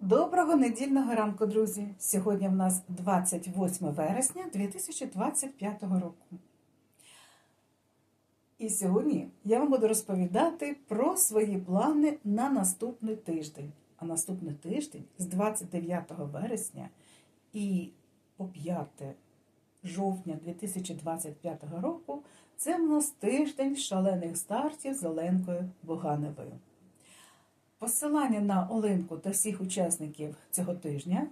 Доброго недільного ранку, друзі! Сьогодні в нас 28 вересня 2025 року. І сьогодні я вам буду розповідати про свої плани на наступний тиждень. А наступний тиждень з 29 вересня і по 5 жовтня 2025 року це в нас тиждень шалених стартів з Оленкою Богановою. Посилання на Оленку та всіх учасників цього тижня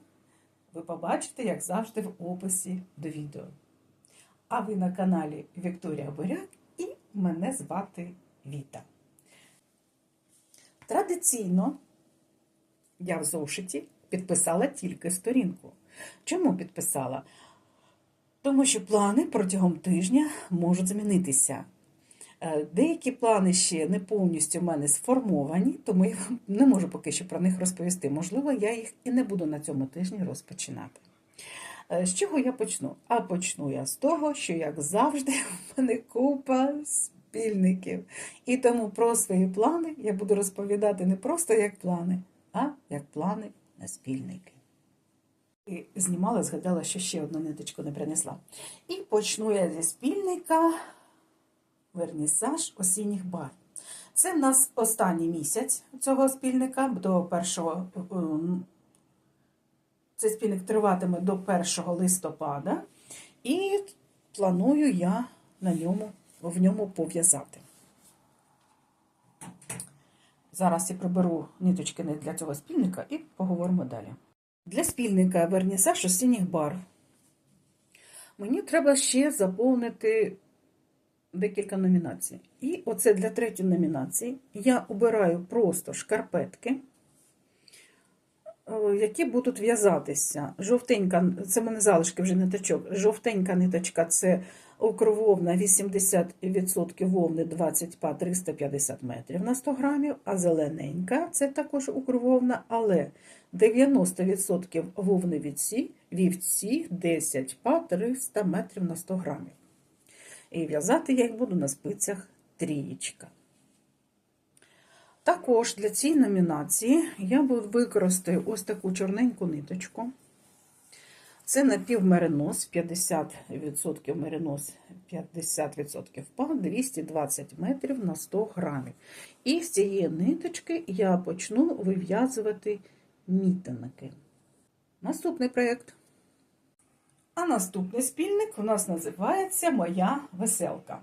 ви побачите, як завжди, в описі до відео. А ви на каналі Вікторія Буряк і мене звати Віта. Традиційно я в зошиті підписала тільки сторінку. Чому підписала? Тому що плани протягом тижня можуть змінитися. Е, Деякі плани ще не повністю в мене сформовані, тому я не можу поки що про них розповісти. Можливо, я їх і не буду на цьому тижні розпочинати. Е, З чого я почну? А почну я з того, що, як завжди, в мене купа спільників. І тому про свої плани я буду розповідати не просто як плани, а як плани на спільники. І знімала, згадала, що ще одну ниточку не принесла. І почну я зі спільника вернісаж осінніх бар. Це в нас останній місяць цього спільника до першого. ем, Цей спільник триватиме до 1 листопада, і планую я на ньому, в ньому пов'язати. Зараз я приберу ниточки для цього спільника і поговоримо далі. Для спільника вернісаж осінніх барв. Мені треба ще заповнити декілька номінацій. І оце для третьої номінації я обираю просто шкарпетки, е, які будуть в'язатися. Жовтенька, це в мене залишки вже ниточок. Жовтенька ниточка це укрововна 80% вовни 20 па 350 метрів на 100 грамів, а зелененька це також укрововна, але 90% вовни вівці, вівці 10 па 300 метрів на 100 грамів. І в'язати я їх буду на спицях трієчка. Також для цієї номінації я буду використаю ось таку чорненьку ниточку. Це напівмеринос, 50% меринос, 50% пан, 220 метрів на 100 грамів. І з цієї ниточки я почну вив'язувати мітинки. Наступний проєкт. А наступний спільник у нас називається Моя веселка.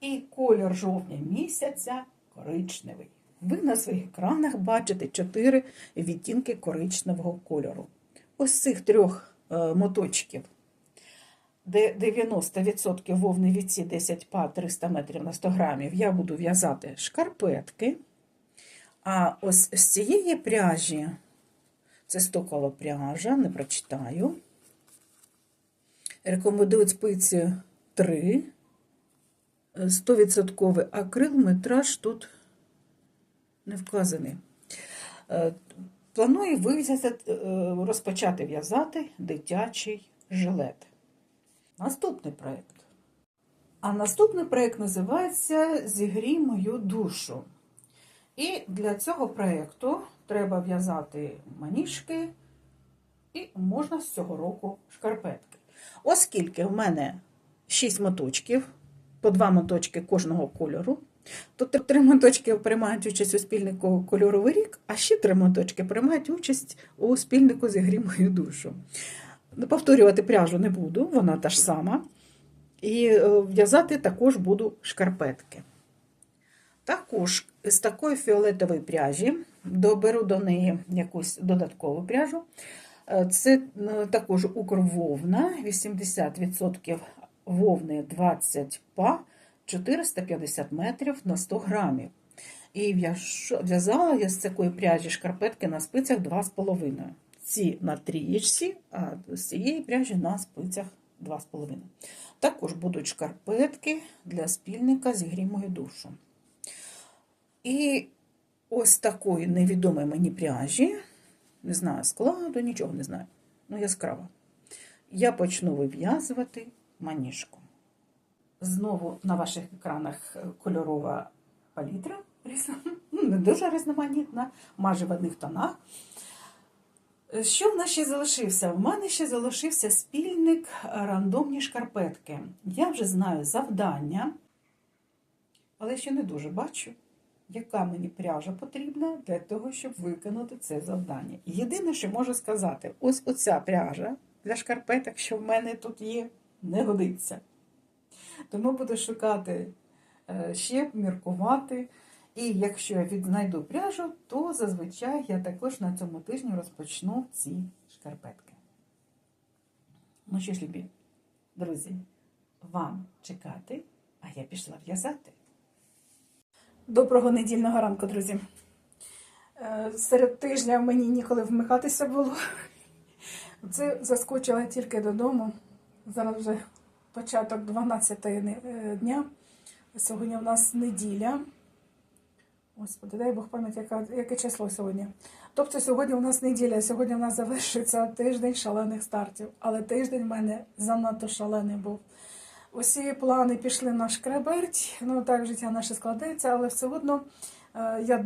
І колір жовтня місяця коричневий. Ви на своїх екранах бачите чотири відтінки коричневого кольору. Ось цих трьох е, моточків, де 90% вовни віці 10 па 300 метрів на 100 грамів, я буду в'язати шкарпетки. А ось з цієї пряжі, це стокола пряжа, не прочитаю. Рекомендують спиці 3. 100% акрил, метраж тут не вказаний. Е, Планую вив'язати, е, розпочати в'язати дитячий жилет. Наступний проєкт. А наступний проєкт називається Зігрій мою душу. І для цього проєкту треба в'язати маніжки, і можна з цього року шкарпетки. Оскільки в мене 6 моточків, по 2 моточки кожного кольору, то 3 моточки приймають участь у спільнику кольоровий рік, а ще 3 моточки приймають участь у спільнику «Зігрій мою душу. Повторювати пряжу не буду, вона та ж сама. І е, в'язати також буду шкарпетки. Також з такої фіолетової пряжі доберу до неї якусь додаткову пряжу. Е, Це е, також укрвовна, 80% вовни 20 па, 450 метрів на 100 грамів. І в'язала я з такої пряжі шкарпетки на спицях 2,5. Ці на трієчці, а з цієї пряжі на спицях 2,5. Також будуть шкарпетки для спільника «Зігрій мою душу. І ось такої невідомої мені пряжі, не знаю складу, нічого не знаю, ну яскрава. Я почну вив'язувати маніжку. Знову на ваших екранах кольорова палітра, ну, не дуже різноманітна, майже в одних тонах. Що в нас ще залишився? В мене ще залишився спільник рандомні шкарпетки. Я вже знаю завдання, але ще не дуже бачу, яка мені пряжа потрібна для того, щоб виконати це завдання. Єдине, що можу сказати, ось оця пряжа для шкарпеток, що в мене тут є, не годиться. Тому буду шукати е, ще, міркувати. І якщо я віднайду пряжу, то зазвичай я також на цьому тижні розпочну ці шкарпетки. Ну що ж, любі, друзі, вам чекати, а я пішла в'язати. Доброго недільного ранку, друзі. Е, Серед тижня мені ніколи вмикатися було. Це заскочила тільки додому. Зараз вже початок 12 дня. Сьогодні в нас неділя. Господи, дай Бог пам'ять, яке число сьогодні. Тобто сьогодні у нас неділя, сьогодні у нас завершується тиждень шалених стартів. Але тиждень в мене занадто шалений був. Усі плани пішли на шкреберть, ну так життя наше складається, але все одно е, я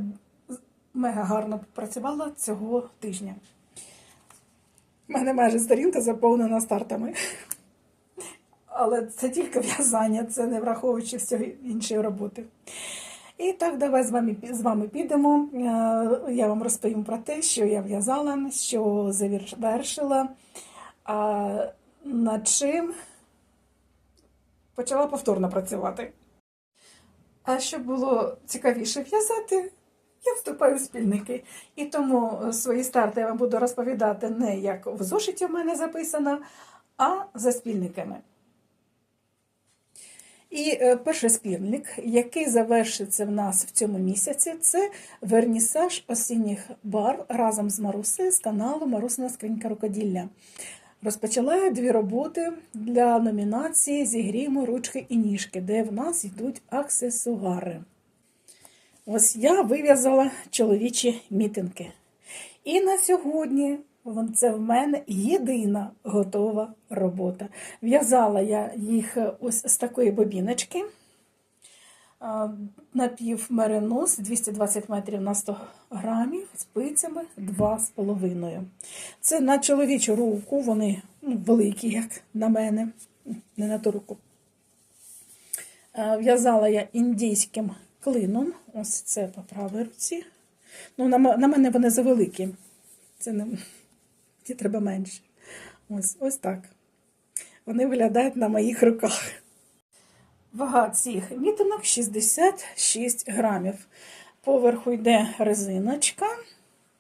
мега гарно працювала цього тижня. У мене майже сторінка заповнена стартами. Але це тільки в'язання, це не враховуючи всього іншої роботи. І так, давай з вами, з вами підемо. Е, Я вам розповім про те, що я в'язала, що завершила, над чим почала повторно працювати. А щоб було цікавіше в'язати, я вступаю в спільники. І тому свої старти я вам буду розповідати не як в зошиті в мене записано, а за спільниками. І е, перший спільник, який завершиться в нас в цьому місяці, це вернісаж осінніх бар разом з Марусею з каналу Марусина Скринька рукоділля. Розпочала я дві роботи для номінації Зігріємо ручки і ніжки, де в нас йдуть аксесуари. Ось я вив'язала чоловічі мітинги. І на сьогодні це в мене єдина готова робота. В'язала я їх ось з такої бобіночки. Напів меринос 220 метрів на 100 грамів, спицями 2,5. Це на чоловічу руку, вони ну, великі, як на мене, не на ту руку. В'язала я індійським клином. Ось це по правій руці. Ну, на, на мене вони завеликі. Це не ті треба менше. Ось, ось так. Вони виглядають на моїх руках. Вага цих мітинок 66 грамів. Поверху йде резиночка,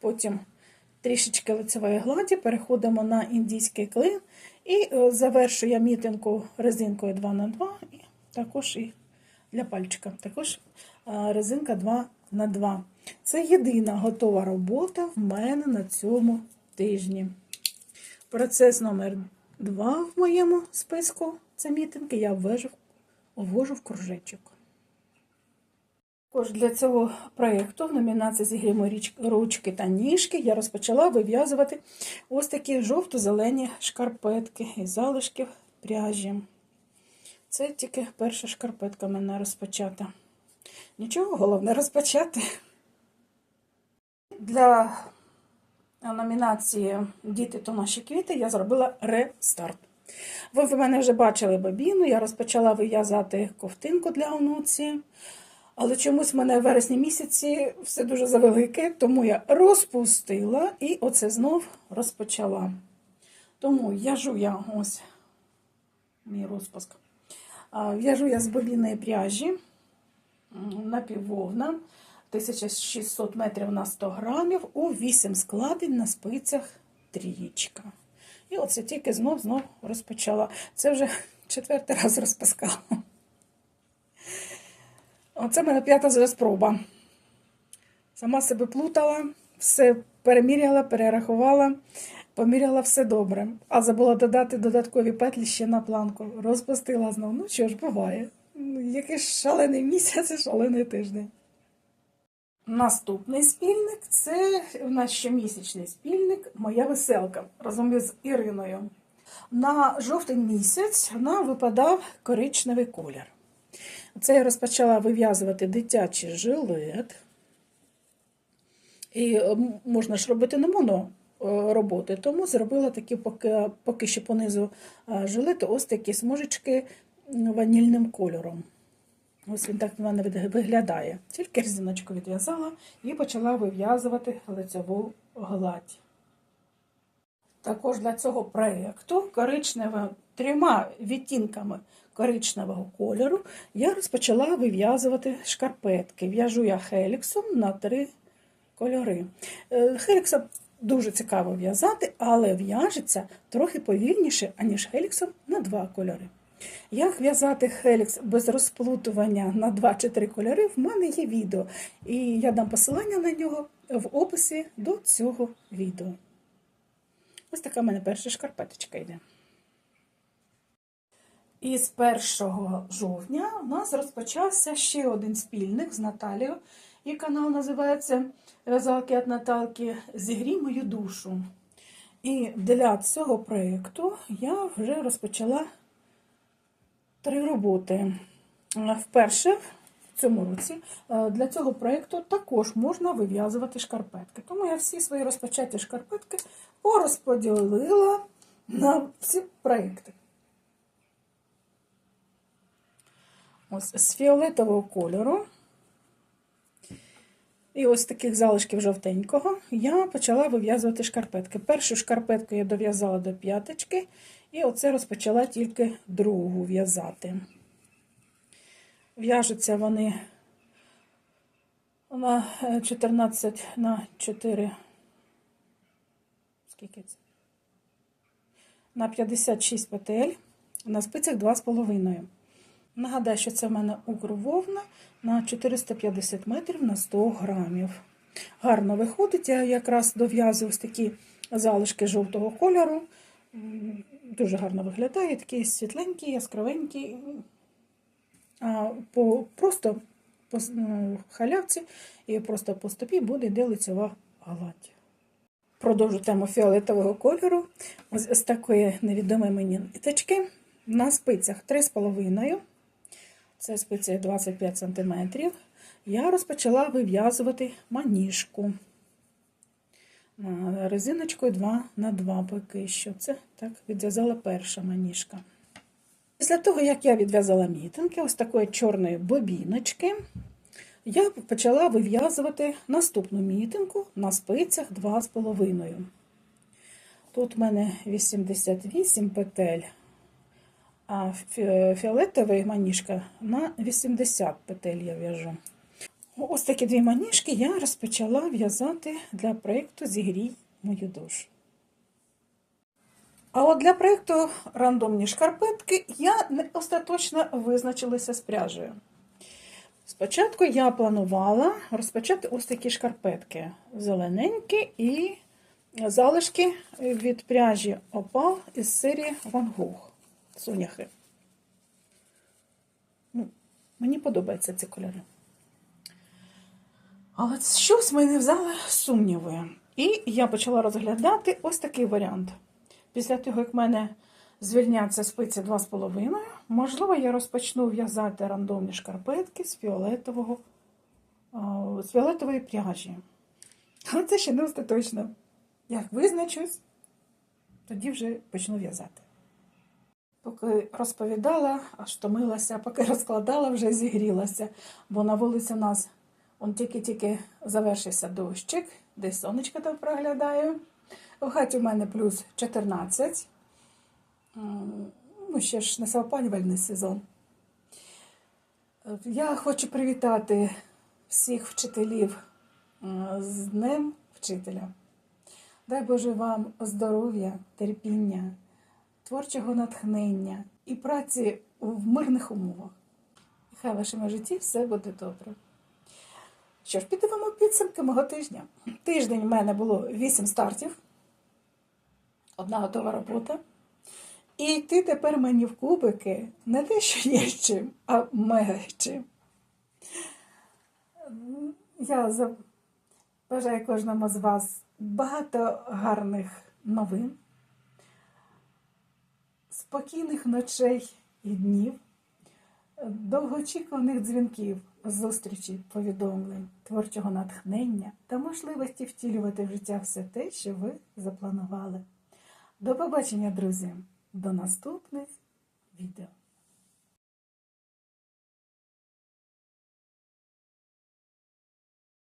потім трішечки лицевої гладі, переходимо на індійський клин і е, завершую я мітинку резинкою 2х2 і також і для пальчика. Також е, резинка 2х2. Це єдина готова робота в мене на цьому тижні. Процес номер 2 в моєму списку це мітинги, я ввожу, ввожу в кружечок. Також для цього проєкту в номінації «Зігрімо ручки та ніжки я розпочала вив'язувати ось такі жовто-зелені шкарпетки із залишків пряжі. Це тільки перша шкарпетка в мене розпочата. Нічого, головне розпочати. Для номінації Діти то наші квіти я зробила рестарт. Ви в мене вже бачили бобіну, я розпочала вив'язати ковтинку для онуці. Але чомусь в мене в вересні місяці все дуже завелике, тому я розпустила і оце знов розпочала. Тому в'яжу я ось мій розпуск. В'яжу я з бобінної пряжі м, напіввовна 1600 метрів на 100 грамів у 8 складень на спицях трієчка. І оце тільки знов знов розпочала. Це вже четвертий раз розпускала. Оце в мене п'ята вже спроба. Сама себе плутала, все переміряла, перерахувала, поміряла все добре. А забула додати додаткові петлі ще на планку. Розпустила знову. Ну що ж, буває. Ну, Який шалений місяць і шалений тиждень. Наступний спільник це у нас щомісячний спільник Моя веселка разом із Іриною. На жовтень місяць нам випадав коричневий колір. Це я розпочала вив'язувати дитячий жилет. І можна ж робити не моно роботи. Тому зробила такі поки, поки що понизу е, жилету ось такі смужечки ванільним кольором. Ось він так в мене виглядає. Тільки резиночку відв'язала і почала вив'язувати лицеву гладь. Також для цього проєкту коричневим, трьома відтінками коричневого кольору я розпочала вив'язувати шкарпетки. В'яжу я хеліксом на три кольори. Е, Хеліксом дуже цікаво в'язати, але в'яжеться трохи повільніше, аніж хеліксом на два кольори. Як в'язати хелікс без розплутування на два чи три кольори, в мене є відео, і я дам посилання на нього в описі до цього відео. Ось така в мене перша шкарпеточка йде. І з 1 жовтня у нас розпочався ще один спільник з Наталією, і канал називається В'язалки від Наталки Зігрій мою душу. І для цього проєкту я вже розпочала три роботи. Вперше в цьому році е, для цього проєкту також можна вив'язувати шкарпетки. Тому я всі свої розпочаті шкарпетки порозподілила на всі проєкти. Ось з фіолетового кольору. І ось таких залишків жовтенького я почала вив'язувати шкарпетки. Першу шкарпетку я дов'язала до п'яточки, і оце розпочала тільки другу в'язати. В'яжуться вони на 14 на 4. Скільки це? На 56 петель, на спицях 2,5. Нагадаю, що це в мене укрвовна на 450 метрів на 100 грамів. Гарно виходить, я якраз дов'язую ось такі залишки жовтого кольору. Дуже гарно виглядає, такий світленький, яскравенький. А по, просто по ну, халявці і просто по стопі буде йде лицева гладь. Продовжу тему фіолетового кольору. Ось з такої невідомої мені ниточки. На спицях 3,5 це спиці 25 см. Я розпочала вив'язувати маніжку резиночкою 2 на 2 поки що. Це так відв'язала перша маніжка. Після того, як я відв'язала мітинки, ось такої чорної бобіночки, я почала вив'язувати наступну мітинку на спицях 2,5. Тут в мене 88 петель, а фіолетовий маніжка на 80 петель я в'яжу. Ось такі дві маніжки я розпочала в'язати для проєкту Зігрій мою душу. А от для проєкту рандомні шкарпетки я не остаточно визначилася з пряжею. Спочатку я планувала розпочати ось такі шкарпетки зелененькі і залишки від пряжі опал із серії Van Gogh соняхи. Ну, мені подобаються ці кольори. Але щось мене взяли сумніви. І я почала розглядати ось такий варіант. Після того, як в мене звільняться спиці 2,5, можливо, я розпочну в'язати рандомні шкарпетки з фіолетового, з фіолетової пряжі. Але це ще не остаточно. Як визначусь, тоді вже почну в'язати. Поки розповідала, аж томилася, поки розкладала, вже зігрілася, бо на вулиці у нас тільки-тільки завершився дощик, десь сонечко там проглядаю. У хаті у мене плюс 14. Ну, ще ж не опалювальний сезон. Я хочу привітати всіх вчителів з Днем Вчителя. Дай Боже вам здоров'я, терпіння, творчого натхнення і праці в мирних умовах. Хай в вашому житті все буде добре. Що ж, підемо підсумки мого тижня. Тиждень в мене було 8 стартів, одна готова робота. І йти тепер мені в кубики не те, що є чим, а мега чим. Я бажаю кожному з вас багато гарних новин, спокійних ночей і днів, довгоочікуваних дзвінків зустрічей, повідомлень, творчого натхнення та можливості втілювати в життя все те, що ви запланували. До побачення, друзі! До наступних відео!